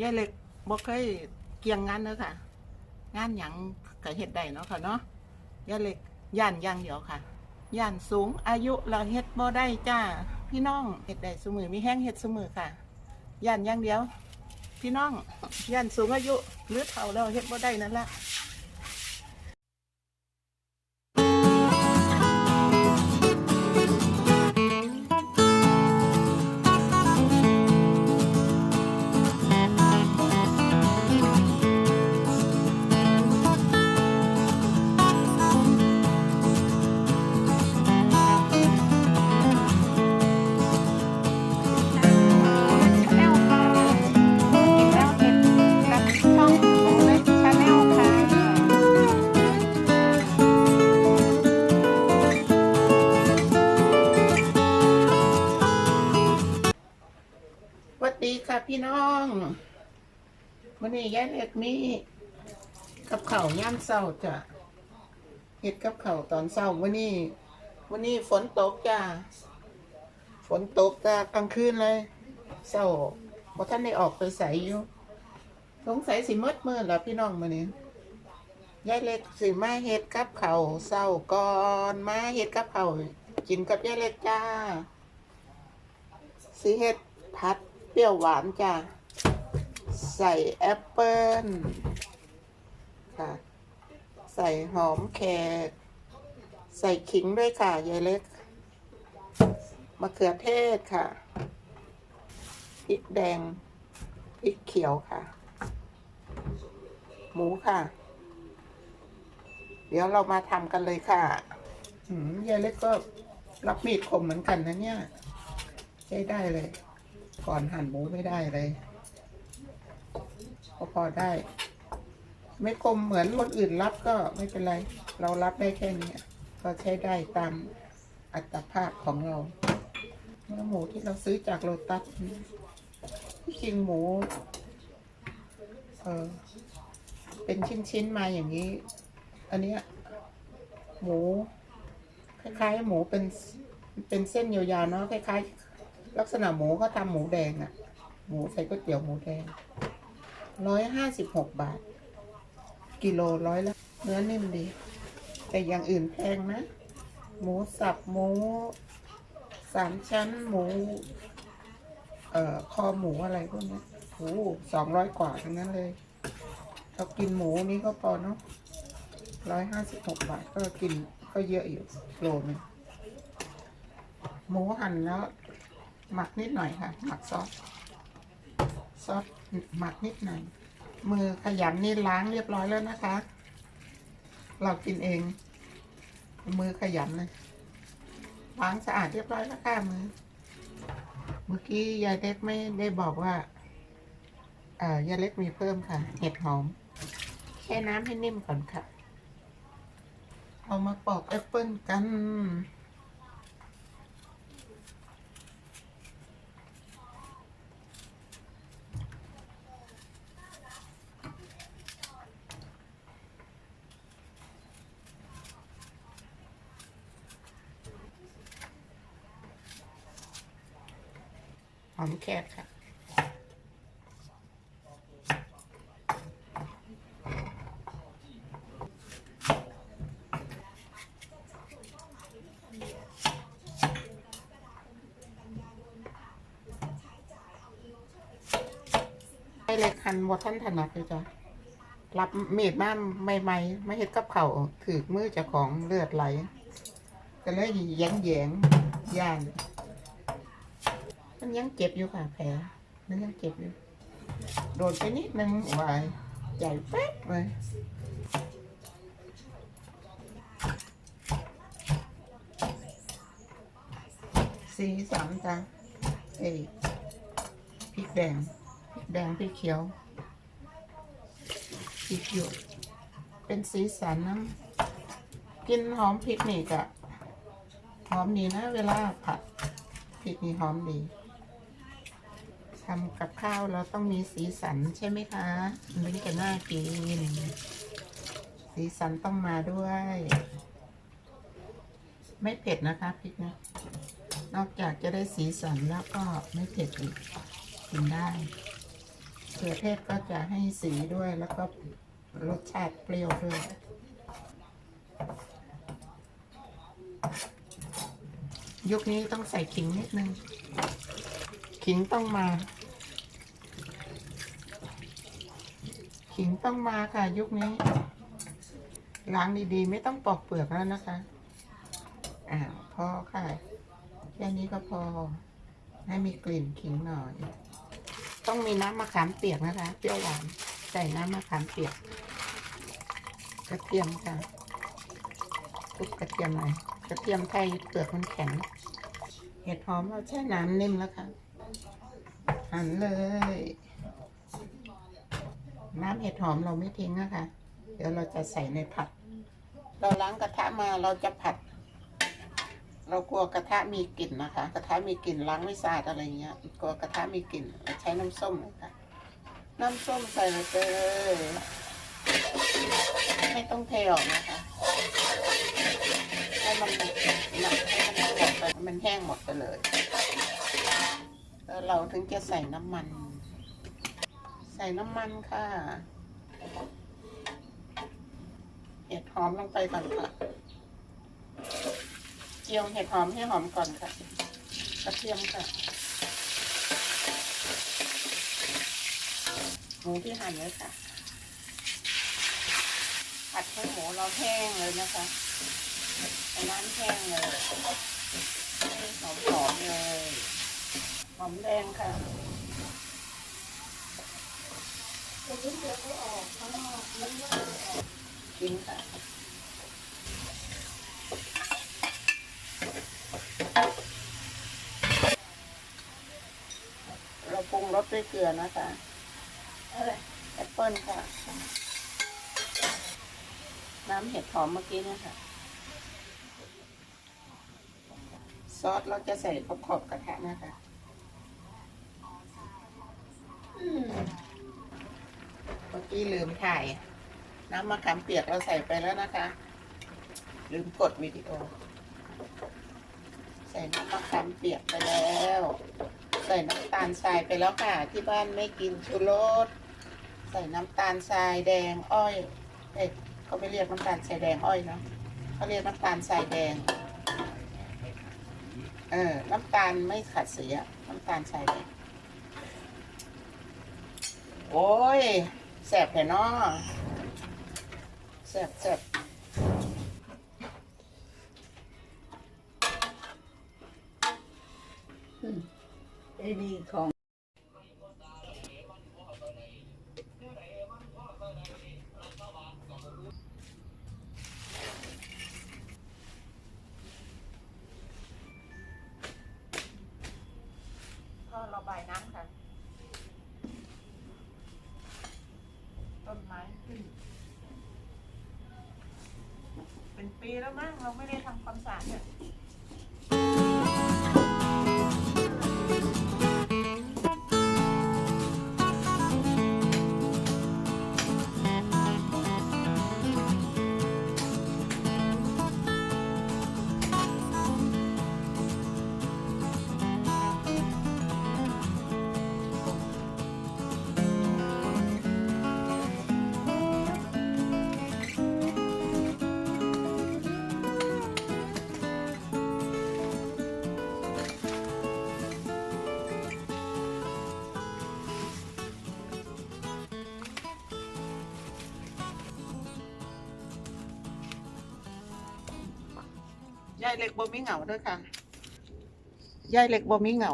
ยายเล็กบ่เคยเกี่ยงงานเนอะค่ะ งานหยังก็เฮ็ดได้เนาะค่ะเนาะยายเล็กย่านอย่างเดียวค่ะ ย่านสูงอายุเราเฮ็ดบ่ได้จ้า พี่น้องเฮ็ดได้สมือมีแห้งเฮ็ดสมือค่ะ ย่านอย่างเดียว พี่น้องย่านสูงอายุหรือเฒ่าเราเฮ็ดบ่ได้นั่นละ พี่น้องวันนี้ยายเล็กมีกับข้าย่ามเช้าจ้ะเฮ็ดกับข้าตอนเช้าวันนี้วันนี้ฝนตกจ้าฝนตกจ้ากลางคืนเลยเช้าบ่ท่านได้ออกไปใส่อยู่สงสัยสิมืดมืดแล้วพี่น้องมื้อนี้ยายเล็กสิมาเฮ็ดกับข้าวเช้าก่อนมาเฮ็ดกับข้ากินกับยายเล็กจ้าสิเฮ็ดผัด ปรี้ยวหวานจ้ะ ใส่แอปเปิ้ลค่ะ ใส่หอมแขก ใส่ขิงด้วยค่ะยายเล็ก มะเขือเทศค่ะ พริกแดง พริกเขียวค่ะ หมูค่ะ เดี๋ยวเรามาทำกันเลยค่ะหืมยายเล็กก็รับมีดคมเหมือนกันนะเนี่ย ใช้ได้เลย ก่อนหั่นหมูไม่ได้เลยก็พอได้ ไม่คมเหมือนคนอื่นรับก็ไม่เป็นไร เรารับได้แค่นี้ก็ใช้ได้ตามอัตภาพของเราเนื้อหมูที่เราซื้อจากโลตัสที่จริงหมู เออเป็นชิ้นๆมาอย่างนี้ อันเนี้ยหมู คล้ายๆ หมูเป็นเป็นเส้นยาวๆเนาะคล้ายๆ ลักษณะหมูเขาทำหมูแดงอะหมูใส่ก๋วยเตี๋ยวหมูแดงร้อยห้าสิบหกบาท กิโลร้อยละเนื้อนิ่มดี แต่อย่างอื่นแพงนะ หมูสับหมูสามชั้นหมู เอ่อคอหมูอะไรพวกนี้โอ้สองร้อยกว่าทั้งนั้นเลยเรากินหมูนี้ก็พอเนาะร้อยห้าสิบหกบาทก็กินก็เยอะอยู่โลนึงหมูหั่นแล้ว หมักนิดหน่อยค่ะ หมักซอสซอสหมักนิดหน่อย มือขยันนี่ล้างเรียบร้อยแล้วนะคะ เรากินเอง มือขยันเลยล้างสะอาดเรียบร้อยแล้วค่ะมือ เมื่อกี้ยายเล็กไม่ได้บอกว่าเอ่อยายเล็กมีเพิ่มค่ะ เห็ดหอมแค่น้ำให้นิ่มก่อนค่ะ เอามาปอกแอปเปิลกัน หอมแขกค่ะให้เล็กหันบท่านถนัดเลยจ้ะรับเมีดมาใหม่ๆไม่เห็ดกับเขาถือมือจ้าของเลือดไหลก็เลยแยงแยงย่าน มันยังเจ็บอยู่ค่ะแผลมันยังเจ็บอยู่ โดนไปนิดนึงวายใหญ่แป๊บเลยสีสันจ้ะเอ้ยพริกแดงพริกแดงพริกเขียวพริกหยวกเป็นสีสันนะกินหอมพริกนี่กะหอมดีนะ เวลาผัดพริกนี่หอมดี ทำกับข้าวเราต้องมีสีสันใช่ไหมคะมันจะน่ากิน สีสันต้องมาด้วย ไม่เผ็ดนะคะพริกนะ นอกจากจะได้สีสันแล้วก็ไม่เผ็ดอีกกินได้เขือเทศก็จะให้สีด้วยแล้วก็รสชาติเปรี้ยวด้วยยุคนี้ต้องใส่ขิงนิดนึง ขิงต้องมา ขิงต้องมาค่ะ ยุคนี้ ล้างดีๆ ไม่ต้องปอกเปลือกแล้วนะคะ อ่าพอค่ะ แค่นี้ก็พอ ให้มีกลิ่นขิงหน่อย ต้องมีน้ำมะขามเปียกนะคะเปรี้ยวหวานใส่น้ำมะขามเปียก กระเทียมค่ะทุบกระเทียมหน่อยกระเทียมไทยเปลือกมันแข็ง เห็ดหอมเราแช่น้ำนิ่มแล้วค่ะ หั่นเลย น้ำเห็ดหอมเราไม่ทิ้งนะคะ เดี๋ยวเราจะใส่ในผัด เราล้างกระทะมาเราจะผัด เรากลัวกระทะมีกลิ่นนะคะ กระทะมีกลิ่นล้างไม่สะอาดอะไรเงี้ย กลัวกระทะมีกลิ่นใช้น้ำส้มนะคะน้ำส้มใส่ลงไปเลยไม่ต้องเทออกนะคะให้มันหนักให้มันหมดไปมันแห้งหมดไปเลย แล้วเราถึงจะใส่น้ำมัน ใส่น้ำมันค่ะเห็ดหอมลงไปก่อนค่ะ เจียวเห็ดหอมให้หอมก่อนค่ะ กระเทียมค่ะหมูที่หั่นไว้ค่ะ ผัดให้หมูเราแห้งเลยนะคะให้น้ำแห้งเลยให้หอมหอมๆเลย หอมแดงค่ะ กินค่ะเราปรุงรสด้วยเกลือนะคะแอปเปิ้ลค่ะ น้ำเห็ดหอมเมื่อกี้เนี่ยค่ะซอสเราจะใส่ขอบขอบๆกระทะนะคะ อืมเมื่อกี้ลืมถ่าย น้ำมะขามเปียกเราใส่ไปแล้วนะคะ ลืมกดวิดีโอ ใส่น้ำมะขามเปียกไปแล้ว ใส่น้ำตาลทรายไปแล้วค่ะ ที่บ้านไม่กินชูรสใส่น้ำตาลทรายแดงอ้อย เอ๊ะเขาไม่เรียกน้ำตาลทรายแดงอ้อยเนอะเขาเรียกน้ำตาลทรายแดง เออ น้ำตาลไม่ขัดสีอะน้ำตาลทรายแดงโอ้ย แสบแผ่นอแสบแสบไอ้นี่ของ เราไม่ได้ทำความสะอาดเนี่ย ยายเล็กบ่มีเหงาด้วยค่ะยายเล็กบ่มีเหงา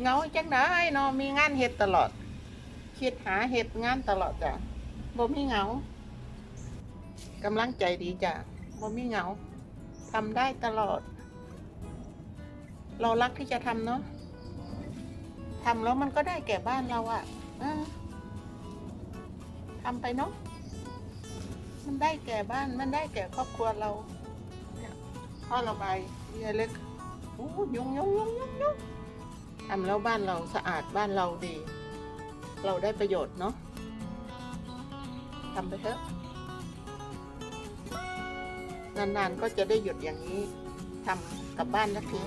เหงาจังไดเนาะมีงานเฮ็ดตลอดคิดหาเฮ็ดงานตลอดจ้ะบ่มีเหงากำลังใจดีจ้ะบ่มีเหงาทำได้ตลอด เรารักที่จะทำเนาะทำแล้วมันก็ได้แก่บ้านเราอะ่ะทำไปเนาะ มันได้แก่บ้านมันได้แก่ครอบครัวเราเนี่ยพ่อระบายเรือเล็กโอ้ยุงยุงยุงยุงยุงทำแล้วบ้านเราสะอาดบ้านเราดี เราได้ประโยชน์เนาะทำไปเถอะนานๆก็จะได้หยุดอย่างนี้ทำกับบ้านสักที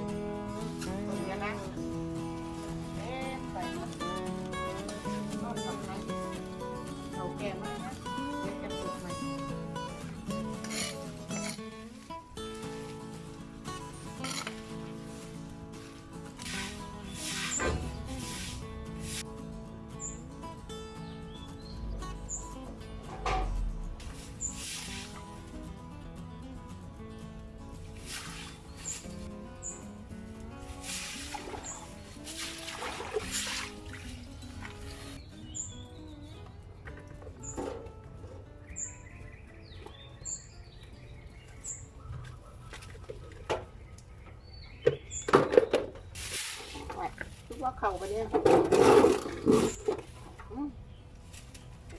ข่าไปเนี่ย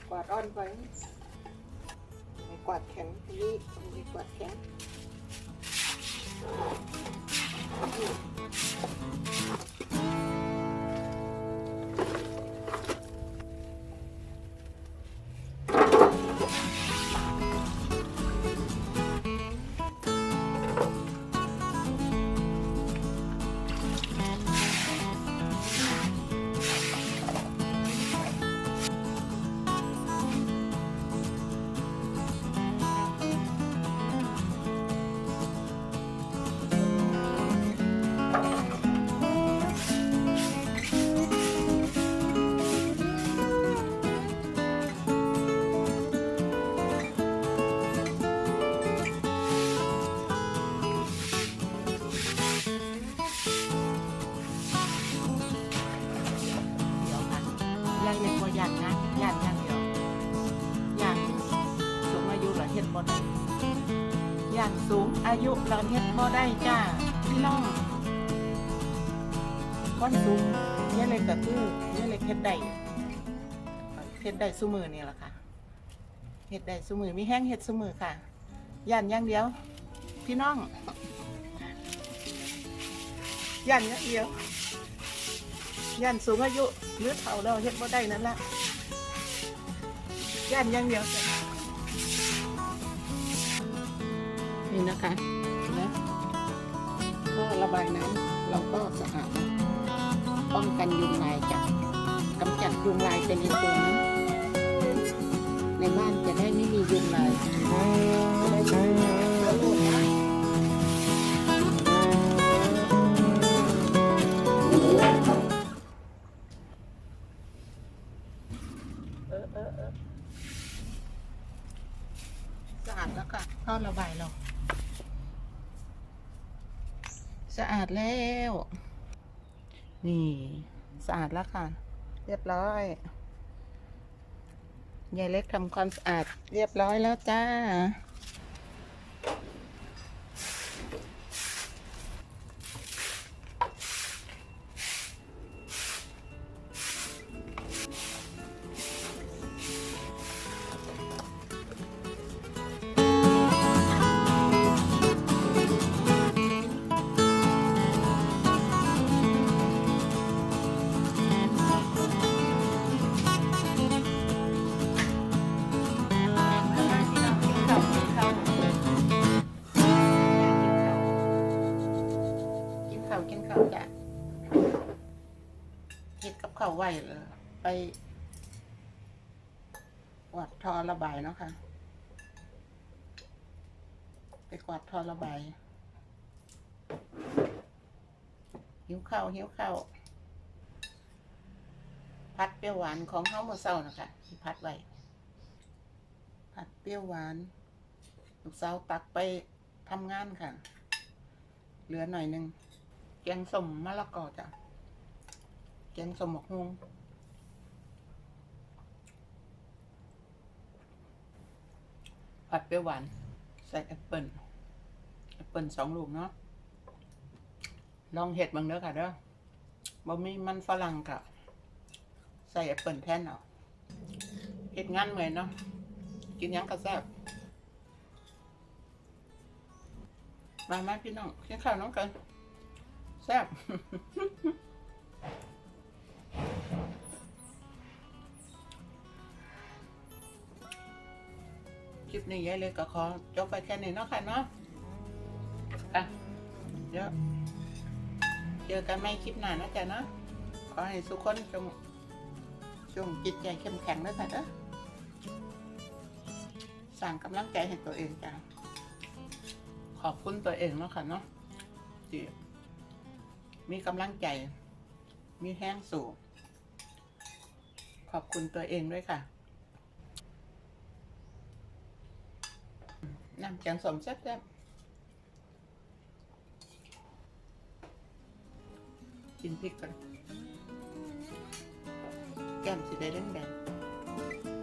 กวาดอ้อนไป กวาดแข็งนี่ไปกวาดแข็ง อายุเรอเฮ็ดบ่ได้จ้าพี่น้องคนสูงยายเล็กก็คือยายเล็กเฮ็ดได้เฮ็ดได้ซุมือนี่แหละค่ะเฮ็ดได้ซุมือมีแห้งเฮ็ดซุมือค่ะยันอย่างเดียว พี่น้องยันอย่างเดียวย่านสูงอายุหรือเฒ่าแล้วเฮ็ดบ่ได้นั่นละย่านอยังเดียวจ้ะ นี่นะคะนะก็ระบายน้ำเราก็สะอาดนะป้องกันยุงลายจ้ะกำจัดยุงลายเป็นในตัวนะในบ้านจะได้ไม่มียุงลายจะได้ แล้ว นี่สะอาดแล้วค่ะ เรียบร้อยยายเล็กทำความสะอาดเรียบร้อยแล้วจ้า ไหวเลยไปกวาดทอระบายเนาะค่ะ ไปกวาดทอระบายหิวข้าวหิวข้าวพัดเปรี้ยวหวานของข้าวมือเช้านะคะที่พัดไว้ผัดเปรี้ยวหวานลูกสาวตักไปทำงานค่ะ เหลือหน่อยหนึงแกงส้มมะละกอจ้ะ แกงสมหมกฮวงผัดเปรี้ยวหวาน ใส่แอปเปิลแอปเปิลสองลูกเนาะลองเห็ดบางเด้อค่ะเด้อบ่มีมันฝรั่งค่ะ ใส่แอปเปิลแทนเอาเห็ดงานเหมือนเนาะกินยังก็แซบมาไหมาพี่น้องกินข้าวน้องกันแซ่บ คลิปนี้ยายเลยก็ขอจบไปแค่นี้เนาะค่ะเนาะอะเดี๋ยวเจอกันใหม่คลิปหน้านะจ๊ะเนาะขอให้ทุกคนจงจงจิตใจเข้มแข็งด้วยค่ะเด้อสั่งกำลังใจให้ตัวเองจ้ะขอบคุณตัวเองเนาะค่ะเนาะที่มีกำลังใจ มีแห้งสูงข อบคุณตัวเองด้วยค่ะ น้ำแกงสมแซ่บๆกินพริกกันแก้มสีแดงแดงๆ